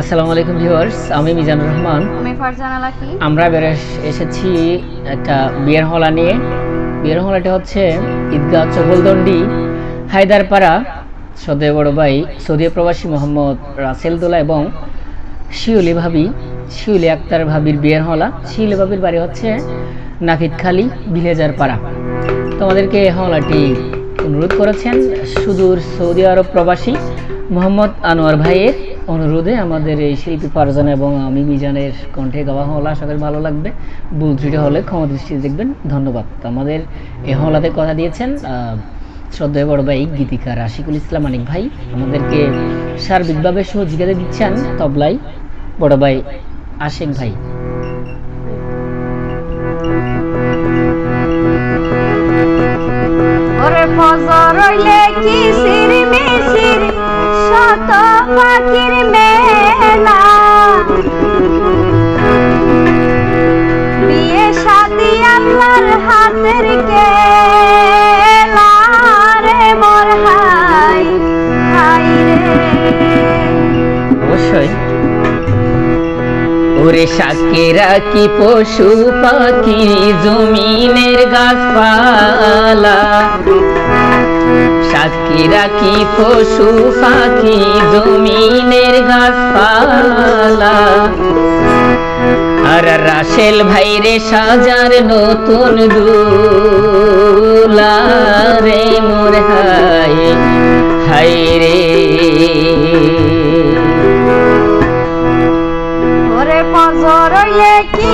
আসসালামু আলাইকুম ভিউয়ার্স আমি মিজানুর রহমান। আমি ফারজানা লাকি। আমরা এবার এসেছি একটা বিয়ের হলা নিয়ে। বিয়ের হলাটা হচ্ছে ঈদগাহ চকলদন্ডি হায়দারপাড়া সদয় বড় ভাই সৌদি প্রবাসী মোহাম্মদ রাসেল দোলা এবং শিউলি ভাবি শিউলি আক্তার ভাবির বিয়ের হলা। শিউলি ভাবির বাড়ি হচ্ছে নাফিদখালি ভিলেজার পাড়া তোমাদেরকে এই হলাটি অনুরোধ করেছেন সুদূর সৌদি আরব প্রবাসী মোহাম্মদ আনোয়ার ভাইয়ের অনুরোধে আমাদের এই শিল্পী ফারজানা এবং আমি মিজানের কণ্ঠে গাওয়া হলা। আশা করি ভালো লাগবে। ভুল ত্রুটি হলে ক্ষমা দৃষ্টিতে দেখবেন। ধন্যবাদ। আমাদের এই হলাতে কথা দিয়েছেন শ্রদ্ধেয় বড় ভাই গীতিকার আশিকুল ইসলাম মানিক ভাই। আমাদেরকে সার্বিকভাবে সহযোগিতা দিচ্ছেন তবলাই বড় ভাই আশিক ভাই। ফজর কি শত পাখির মেলা। বিয়ে আল্লাহর হাতের রে অবশ্যই। ওরে সাকেরা কি পশু পাখি, জমিনের গাছপালা। সাকিরা কি পশু পাখি জমিনের গাছপালা। আর রাসেল ভাইরে সাজার নতুন রে মোর হাই হাই রে। হইলে কি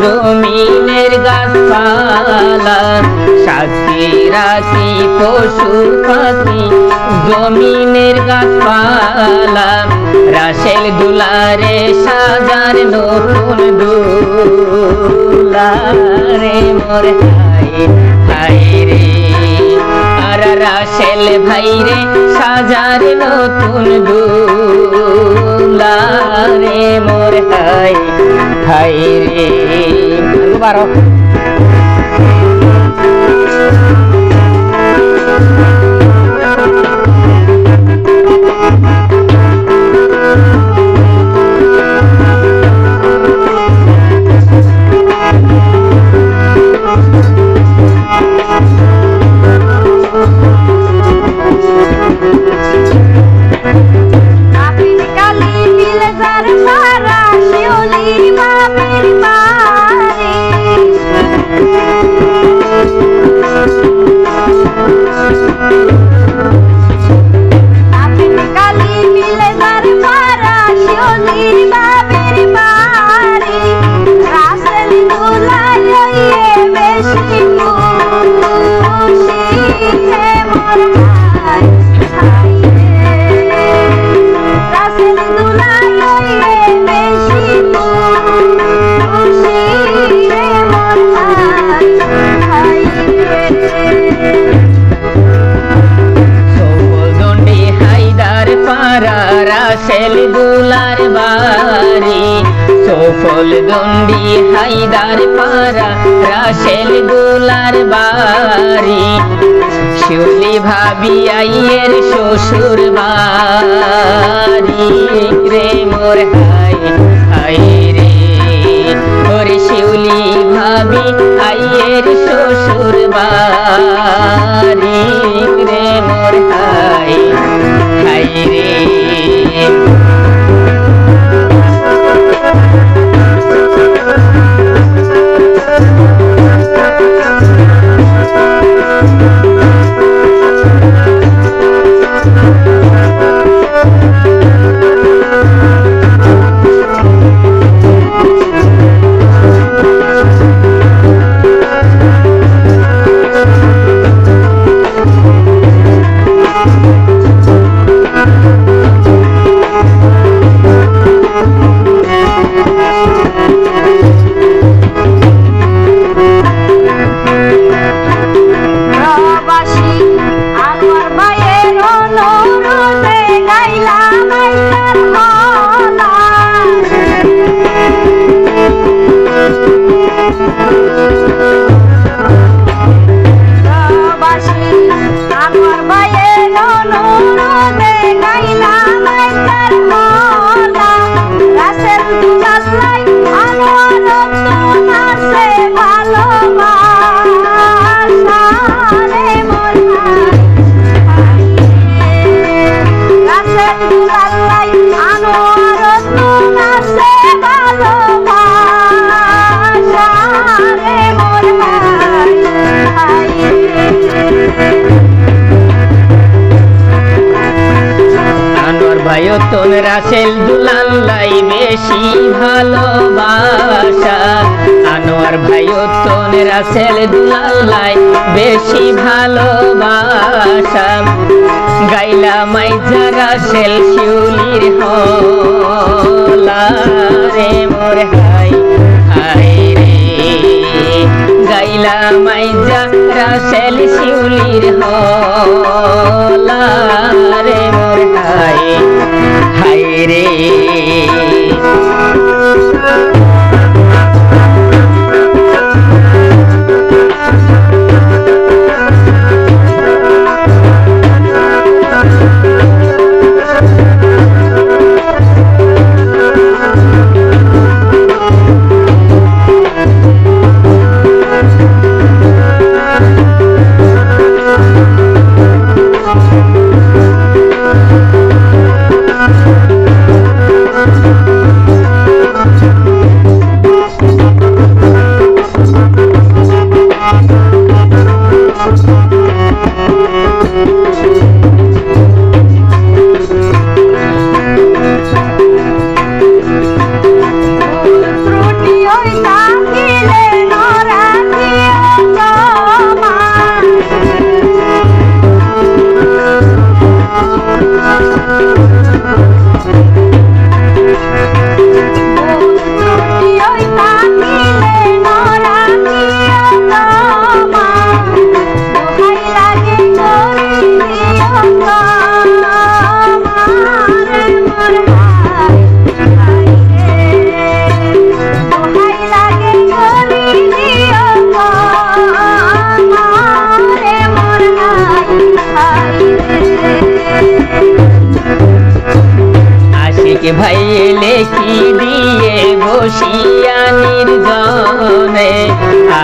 জমিনের গাছপালা সাকিরা কি পশু পাখি। জমিনের গাছপালা, রাসেল দুলারে সাজার নতুন দুলারে মোর হাই রে। আর রাসেল ভাই রে সাজার নতুন দুলারে মোর হাই হাই রে বারো ভাবি আইয়ের শ্বশুর বাড়ি। রে মোর হাই হাই রে। ওরে শিউলি ভাবি আইয়ের শ্বশুর বাড়ি। রে মোর হাই ভাইয়তন রাসেল দুলাল্লাই বেশি ভালোবাসা। আনোয়ার ভাইয়তন রাসেল দুলাল্লাই বেশি ভালোবাসা। গাইলা মাইজা রাসেল শিউলির হলা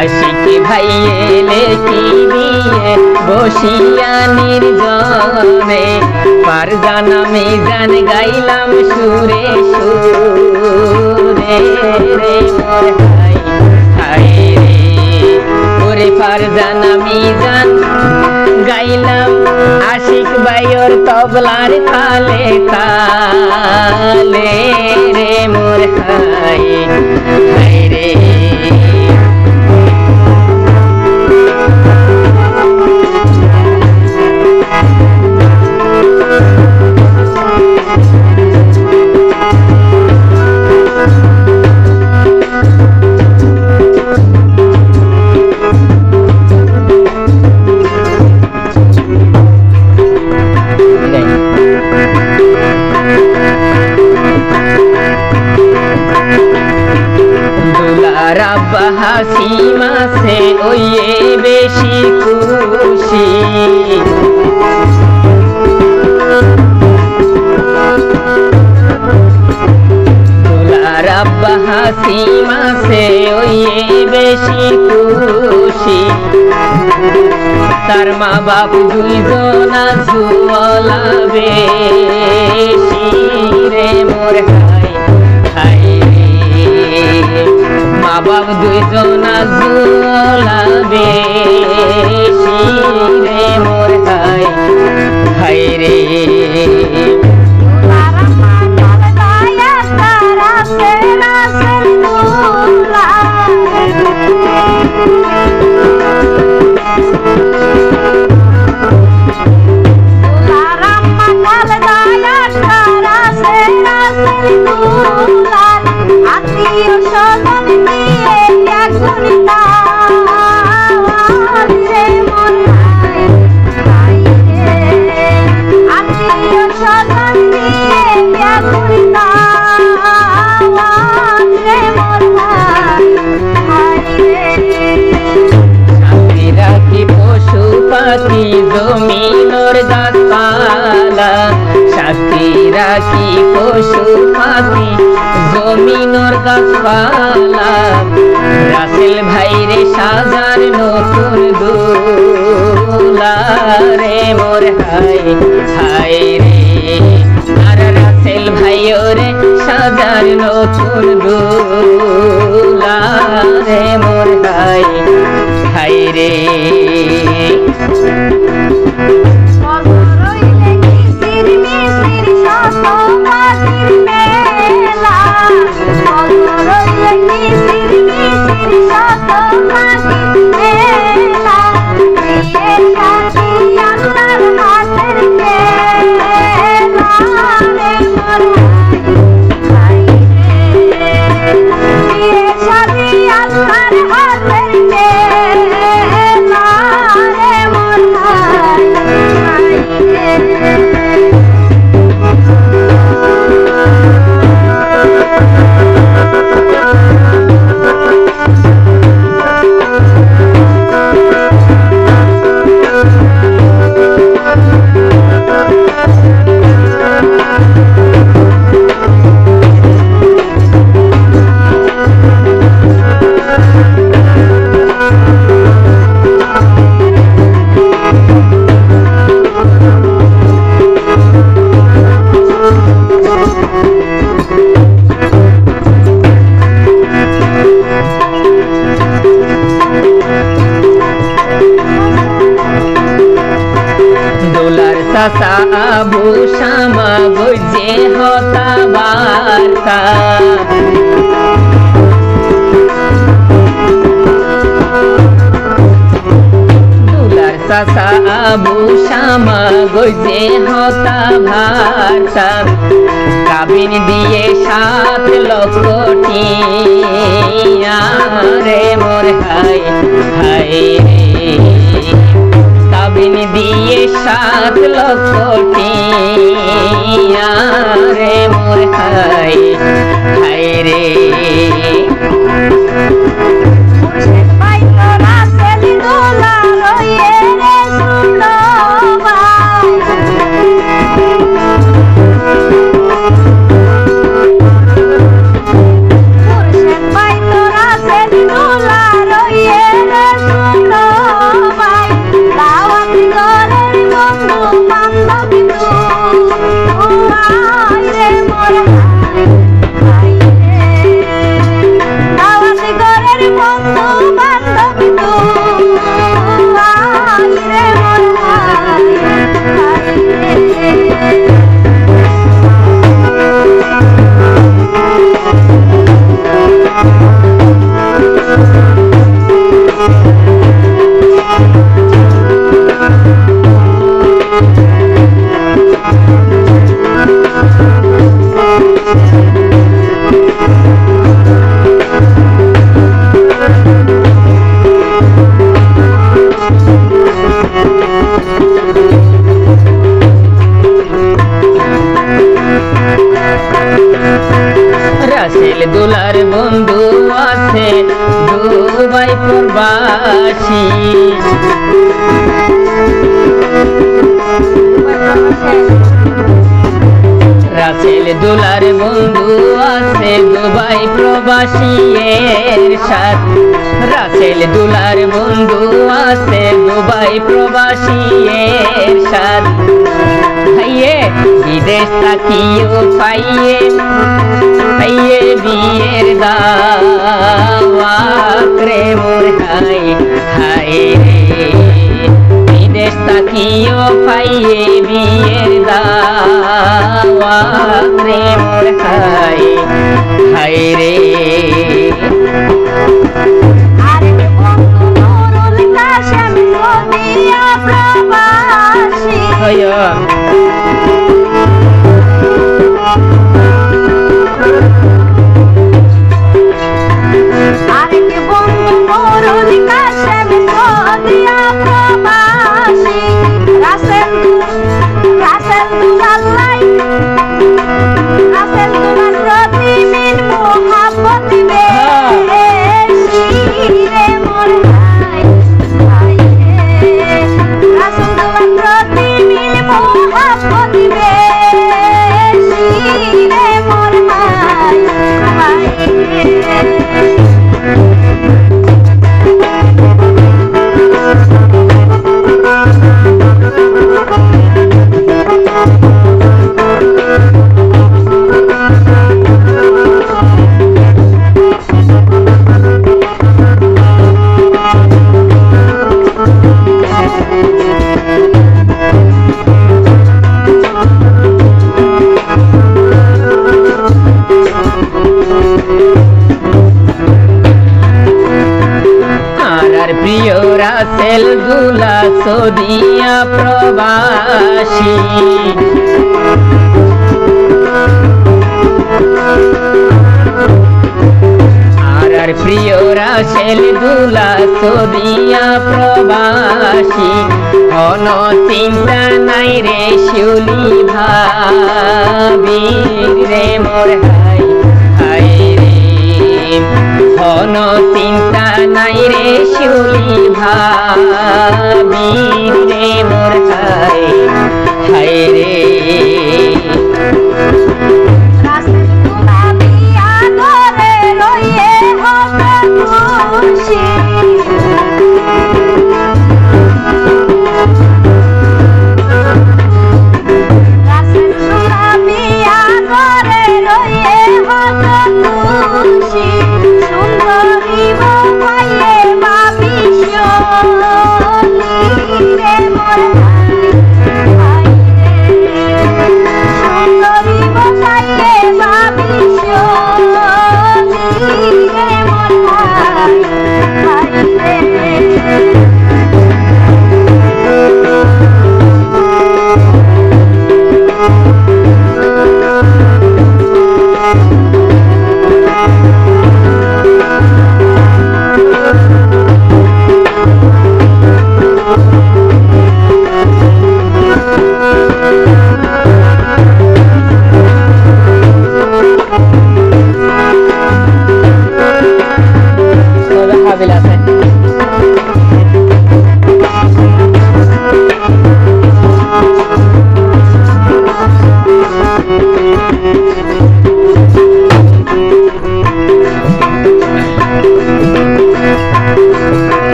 আশিক ভাই এলে কি দিয়ে? বসিয়া নির্জনে পার জানামে জান গাইলাম সুরে সুরে রে। ওরে পার জানামি জান গাইলাম আশিক তবলার তালে তালে রে মোর হাই হাসি মাসে ওইয়ে বেশি খুশি। তার মা বাপ দুইজনা জুয়ালা বেশি রে মোর হাই মা বাপ দুইজনা জুয়ালা বেশি রে মোর হাই হাই রে। সাথী রাখি পশু পাখি জমিনর গাছপালা। রাসেল ভাইরে সাজার নতুন দুলারে মোর হাই হাই রে। আর রাসেল ভাইরে সাজার নতুন দুলারে মোর হাই হাই রে। Thank you. আবু শামা গজে হতা ভার্তা কাবিন দিয়ে সাত লক্ষ রে প্রবাসী রাসেল দুলার বন্ধু আছে দুবাই প্রবাসী এর সাথ। রাসেল দুলার বন্ধু আছে দুবাই প্রবাসী এর সাথ। বিদেশ থাকিও পাইয়ে পাইয়ে বিয়ের দাওয়াত রে মোর হাই হাই বিদেশ থাকিও পাইয়ে বিয়ের দাওয়াত রে মোর হাই হাই রে আরে প্রবাসী আর আর প্রিয় রাসেল দুলা সদিয়া প্রবাসী অন চিন্তা নাই রে শিউলি ভাবি রে মোর হাই। ঘন চিন্তা নাই রে শিউলি ভাবি রে মোর হাই রে।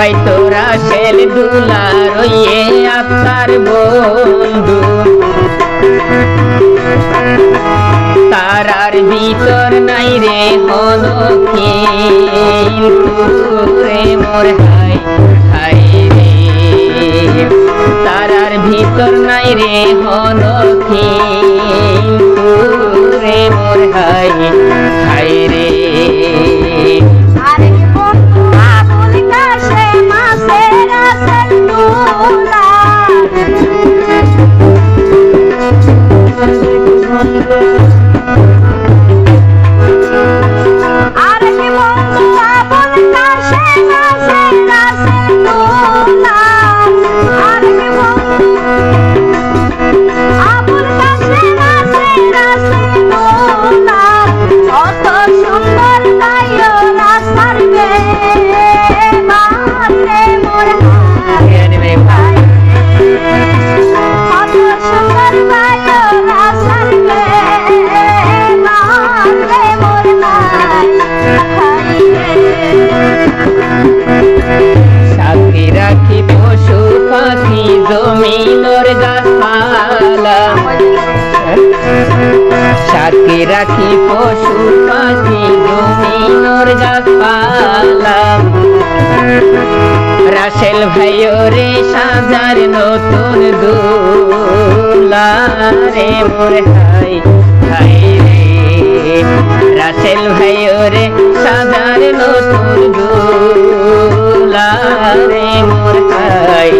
ভাই তো রাসেল দুলার ওয়ে আত্মার বন্ধু। তারার ভিতর নাই রে রে মোর হাই হাই রে। তারার ভিতর নাই রে কিন্তু রে মোর হাই হাই রে। রাসেল দুলা রাখি পশু, পাখি জমিনর গাছপালা রাসেল ভাইও রে সাজার নতুন দুলা রে মোর হাই হাই রে। রাসেল ভাইও রে সাজার নতুন দুলা রে মোর হাই